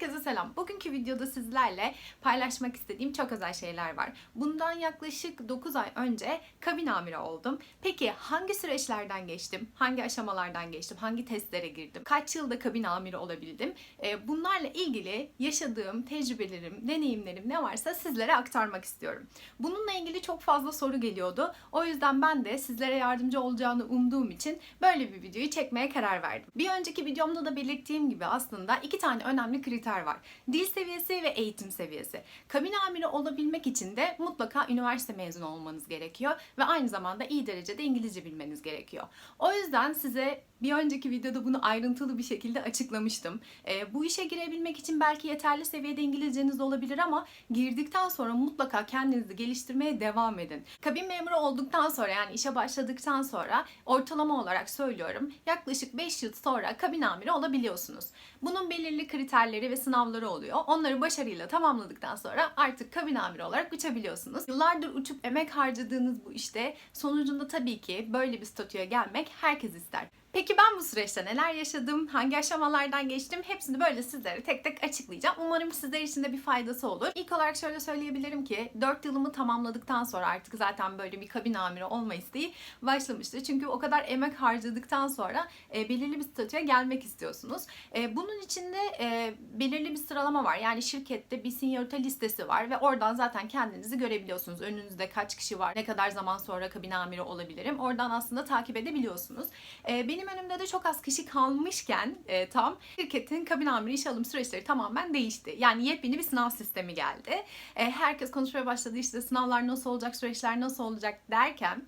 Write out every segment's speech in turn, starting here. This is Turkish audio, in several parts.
Herkese selam. Bugünkü videoda sizlerle paylaşmak istediğim çok özel şeyler var. Bundan yaklaşık 9 ay önce kabin amiri oldum. Peki hangi süreçlerden geçtim? Hangi aşamalardan geçtim? Hangi testlere girdim? Kaç yılda kabin amiri olabildim? Ee, Bunlarla ilgili yaşadığım tecrübelerim, deneyimlerim ne varsa sizlere aktarmak istiyorum. Bununla ilgili çok fazla soru geliyordu. O yüzden ben de sizlere yardımcı olacağını umduğum için böyle bir videoyu çekmeye karar verdim. Bir önceki videomda da belirttiğim gibi aslında iki tane önemli kriter var. Dil seviyesi ve eğitim seviyesi. Kabin amiri olabilmek için de mutlaka üniversite mezunu olmanız gerekiyor ve aynı zamanda iyi derecede İngilizce bilmeniz gerekiyor. O yüzden size bir önceki videoda bunu ayrıntılı bir şekilde açıklamıştım. Ee, bu işe girebilmek için belki yeterli seviyede İngilizceniz olabilir ama girdikten sonra mutlaka kendinizi geliştirmeye devam edin. Kabin memuru olduktan sonra yani işe başladıktan sonra ortalama olarak söylüyorum yaklaşık 5 yıl sonra kabin amiri olabiliyorsunuz. Bunun belirli kriterleri ve sınavları oluyor. Onları başarıyla tamamladıktan sonra artık kabin amiri olarak uçabiliyorsunuz. Yıllardır uçup emek harcadığınız bu işte sonucunda tabii ki böyle bir statüye gelmek herkes ister. Peki ben bu süreçte neler yaşadım, hangi aşamalardan geçtim hepsini böyle sizlere tek tek açıklayacağım. Umarım sizler için de bir faydası olur. İlk olarak şöyle söyleyebilirim ki 4 yılımı tamamladıktan sonra artık zaten böyle bir kabin amiri olma isteği başlamıştı. Çünkü o kadar emek harcadıktan sonra e, belirli bir statüye gelmek istiyorsunuz. E, bunun içinde e, belirli bir sıralama var. Yani şirkette bir seniorite listesi var ve oradan zaten kendinizi görebiliyorsunuz. Önünüzde kaç kişi var, ne kadar zaman sonra kabin amiri olabilirim. Oradan aslında takip edebiliyorsunuz. E, benim önümde de çok az kişi kalmışken e, tam şirketin kabin amiri iş alım süreçleri tamamen değişti. Yani yepyeni bir sınav sistemi geldi. E, herkes konuşmaya başladı işte sınavlar nasıl olacak, süreçler nasıl olacak derken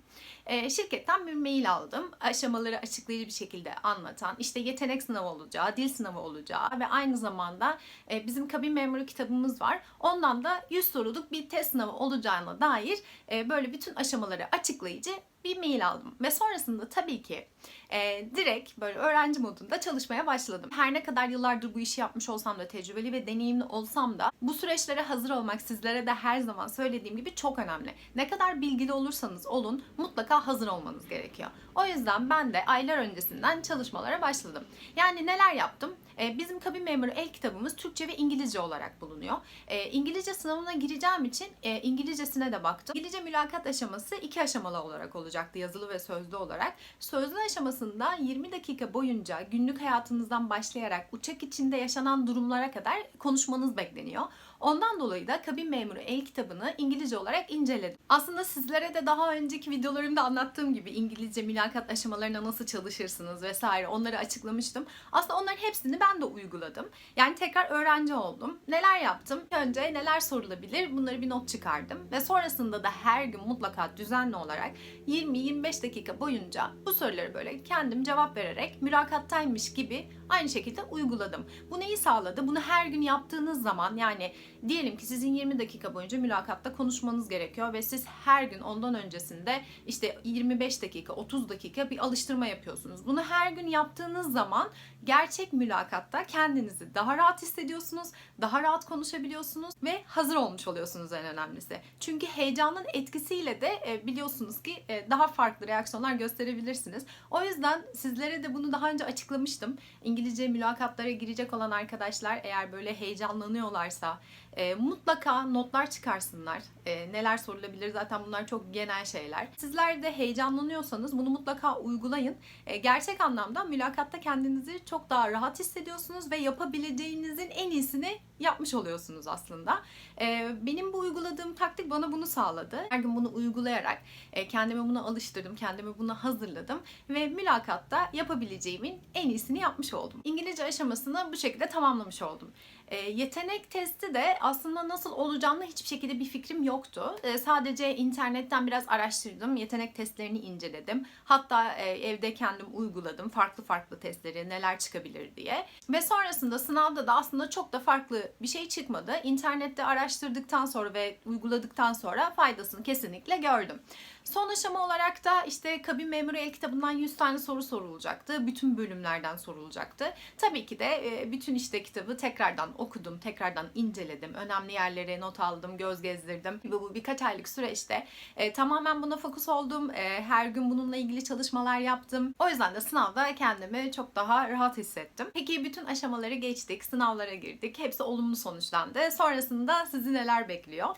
e, şirketten bir mail aldım. Aşamaları açıklayıcı bir şekilde anlatan, işte yetenek sınavı olacağı, dil sınavı olacağı ve aynı zamanda e, bizim kabin memuru kitabımız var. Ondan da 100 soruluk bir test sınavı olacağına dair e, böyle bütün aşamaları açıklayıcı bir mail aldım. Ve sonrasında tabii ki e, direkt böyle öğrenci modunda çalışmaya başladım. Her ne kadar yıllardır bu işi yapmış olsam da, tecrübeli ve deneyimli olsam da bu süreçlere hazır olmak sizlere de her zaman söylediğim gibi çok önemli. Ne kadar bilgili olursanız olun mutlaka hazır olmanız gerekiyor. O yüzden ben de aylar öncesinden çalışmalara başladım. Yani neler yaptım? E, bizim kabin memuru el kitabımız Türkçe ve İngilizce olarak bulunuyor. E, İngilizce sınavına gireceğim için e, İngilizcesine de baktım. İngilizce mülakat aşaması iki aşamalı olarak olacaktı yazılı ve sözlü olarak. Sözlü aşamasında 20 dakika boyunca günlük hayatınızdan başlayarak uçak içinde yaşanan durumlara kadar konuşmanız bekleniyor. Ondan dolayı da kabin memuru el kitabını İngilizce olarak inceledim. Aslında sizlere de daha önceki videolarımda anlattığım gibi İngilizce mülakat aşamalarına nasıl çalışırsınız vesaire onları açıklamıştım. Aslında onların hepsini ben de uyguladım. Yani tekrar öğrenci oldum. Neler yaptım? Önce neler sorulabilir? Bunları bir not çıkardım. Ve sonrasında da her gün mutlaka düzenli olarak 20-25 dakika boyunca bu soruları böyle kendim cevap vererek mülakattaymış gibi aynı şekilde uyguladım. Bu neyi sağladı? Bunu her gün yaptığınız zaman yani diyelim ki sizin 20 dakika boyunca mülakatta konuşmanız gerekiyor ve siz her gün ondan öncesinde işte 25 dakika 30 dakika bir alıştırma yapıyorsunuz. Bunu her gün yaptığınız zaman gerçek mülakatta kendinizi daha rahat hissediyorsunuz, daha rahat konuşabiliyorsunuz ve hazır olmuş oluyorsunuz en önemlisi. Çünkü heyecanın etkisiyle de e, biliyorsunuz ki e, daha farklı reaksiyonlar gösterebilirsiniz. O yüzden sizlere de bunu daha önce açıklamıştım. İngilizce mülakatlara girecek olan arkadaşlar eğer böyle heyecanlanıyorlarsa e, mutlaka notlar çıkarsınlar. E, neler sorulabilir zaten bunlar çok genel şeyler. Sizler de heyecanlanıyorsanız bunu mutlaka uygulayın. E, gerçek anlamda mülakatta kendinizi çok daha rahat hissediyorsunuz ve yapabileceğinizin en iyisini yapmış oluyorsunuz aslında. E, benim bu uyguladığım taktik bana bunu sağladı. Her gün bunu uygulayarak e, kendimi buna alıştırdım, kendimi buna hazırladım ve mülakatta yapabileceğimin en iyisini yapmış oldum. İngilizce aşamasını bu şekilde tamamlamış oldum. E, yetenek testi de aslında nasıl olacağını hiçbir şekilde bir fikrim yoktu. E, sadece internetten biraz araştırdım. Yetenek testlerini inceledim. Hatta e, evde kendim uyguladım. Farklı farklı testleri neler çıkabilir diye. Ve sonrasında sınavda da aslında çok da farklı bir şey çıkmadı. İnternette araştırdıktan sonra ve uyguladıktan sonra faydasını kesinlikle gördüm. Son aşama olarak da işte kabin memuru el kitabından 100 tane soru sorulacaktı. Bütün bölümlerden sorulacaktı. Tabii ki de e, bütün işte kitabı tekrardan okudum, tekrardan inceledim. Önemli yerlere not aldım, göz gezdirdim. Bu, bu birkaç aylık süreçte e, tamamen buna fokus oldum. E, her gün bununla ilgili çalışmalar yaptım. O yüzden de sınavda kendimi çok daha rahat hissettim. Peki bütün aşamaları geçtik, sınavlara girdik. Hepsi olumlu sonuçlandı. Sonrasında sizi neler bekliyor?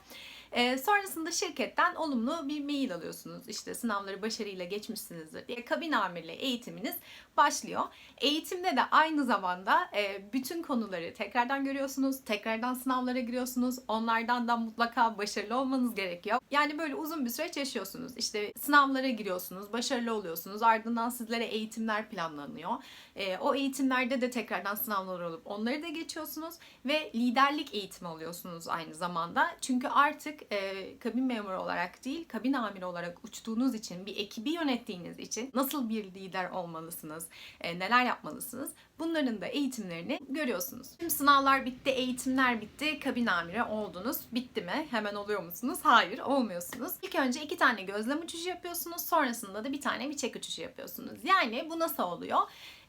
Ee, sonrasında şirketten olumlu bir mail alıyorsunuz. İşte sınavları başarıyla geçmişsinizdir diye kabin amirliği eğitiminiz başlıyor. Eğitimde de aynı zamanda e, bütün konuları tekrardan görüyorsunuz. Tekrardan sınavlara giriyorsunuz. Onlardan da mutlaka başarılı olmanız gerekiyor. Yani böyle uzun bir süreç yaşıyorsunuz. İşte sınavlara giriyorsunuz, başarılı oluyorsunuz. Ardından sizlere eğitimler planlanıyor. E, o eğitimlerde de tekrardan sınavlar olup onları da geçiyorsunuz ve liderlik eğitimi alıyorsunuz aynı zamanda. Çünkü artık e, kabin memuru olarak değil, kabin amiri olarak uçtuğunuz için, bir ekibi yönettiğiniz için nasıl bir lider olmalısınız, e, neler yapmalısınız bunların da eğitimlerini görüyorsunuz. Tüm sınavlar bitti, eğitimler bitti, kabin amiri oldunuz. Bitti mi? Hemen oluyor musunuz? Hayır, olmuyorsunuz. İlk önce iki tane gözlem uçuşu yapıyorsunuz, sonrasında da bir tane bir çek uçuşu yapıyorsunuz. Yani bu nasıl oluyor?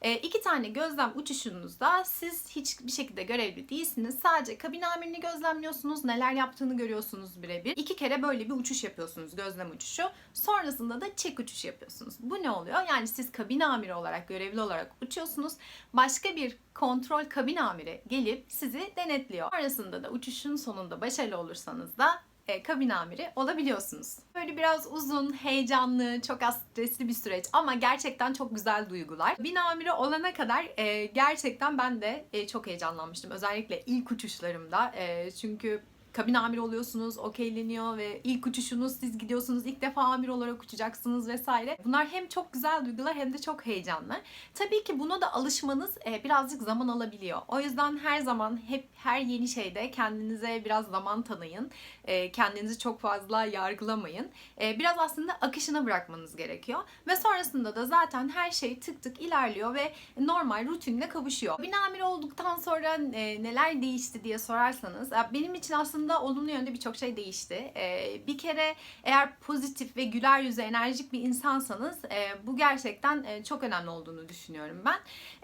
E, iki tane gözlem uçuşunuzda siz hiçbir şekilde görevli değilsiniz. Sadece kabin amirini gözlemliyorsunuz. Neler yaptığını görüyorsunuz birebir. İki kere böyle bir uçuş yapıyorsunuz. Gözlem uçuşu. Sonrasında da çek uçuşu yapıyorsunuz. Bu ne oluyor? Yani siz kabin amiri olarak, görevli olarak uçuyorsunuz. Başka bir kontrol kabin amiri gelip sizi denetliyor. Sonrasında da uçuşun sonunda başarılı olursanız da e, kabin amiri olabiliyorsunuz. Böyle biraz uzun, heyecanlı, çok az stresli bir süreç ama gerçekten çok güzel duygular. Bin amiri olana kadar e, gerçekten ben de e, çok heyecanlanmıştım. Özellikle ilk uçuşlarımda. E, çünkü kabin amiri oluyorsunuz, okeyleniyor ve ilk uçuşunuz siz gidiyorsunuz, ilk defa amir olarak uçacaksınız vesaire. Bunlar hem çok güzel duygular hem de çok heyecanlı. Tabii ki buna da alışmanız e, birazcık zaman alabiliyor. O yüzden her zaman hep her yeni şeyde kendinize biraz zaman tanıyın. E, kendinizi çok fazla yargılamayın. E, biraz aslında akışına bırakmanız gerekiyor. Ve sonrasında da zaten her şey tık tık ilerliyor ve normal rutinle kavuşuyor. Kabin amiri olduktan sonra neler değişti diye sorarsanız benim için aslında olumlu yönde birçok şey değişti. E, bir kere eğer pozitif ve güler yüzü enerjik bir insansanız e, bu gerçekten e, çok önemli olduğunu düşünüyorum ben.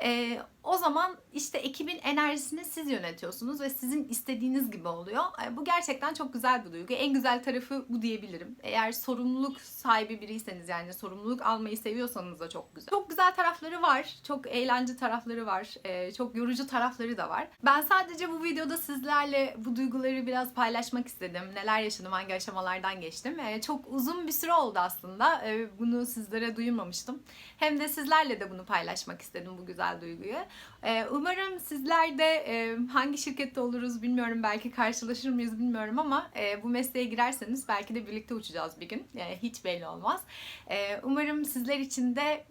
E, o zaman işte ekibin enerjisini siz yönetiyorsunuz ve sizin istediğiniz gibi oluyor. E, bu gerçekten çok güzel bir duygu. En güzel tarafı bu diyebilirim. Eğer sorumluluk sahibi biriyseniz yani sorumluluk almayı seviyorsanız da çok güzel. Çok güzel tarafları var. Çok eğlence tarafları var. E, çok yorucu tarafları da var. Ben sadece bu videoda sizlerle bu duyguları biraz paylaşmak istedim. Neler yaşadım, hangi aşamalardan geçtim. E, çok uzun bir süre oldu aslında. E, bunu sizlere duyurmamıştım. Hem de sizlerle de bunu paylaşmak istedim bu güzel duyguyu. E, umarım sizler de e, hangi şirkette oluruz bilmiyorum. Belki karşılaşır mıyız bilmiyorum ama e, bu mesleğe girerseniz belki de birlikte uçacağız bir gün. E, hiç belli olmaz. E, umarım sizler için de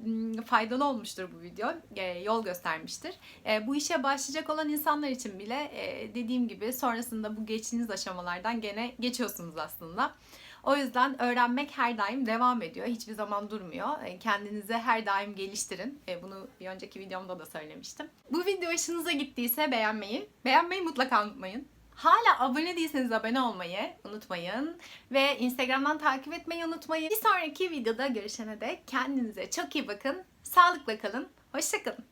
faydalı olmuştur bu video. E, yol göstermiştir. E, bu işe başlayacak olan insanlar için bile e, dediğim gibi sonrasında bu geçtiğiniz aşamalardan gene geçiyorsunuz aslında. O yüzden öğrenmek her daim devam ediyor. Hiçbir zaman durmuyor. E, Kendinizi her daim geliştirin. E, Bunu bir önceki videomda da söylemiştim. Bu video hoşunuza gittiyse beğenmeyi, beğenmeyi mutlaka unutmayın. Hala abone değilseniz abone olmayı unutmayın. Ve Instagram'dan takip etmeyi unutmayın. Bir sonraki videoda görüşene dek kendinize çok iyi bakın. Sağlıkla kalın. Hoşçakalın.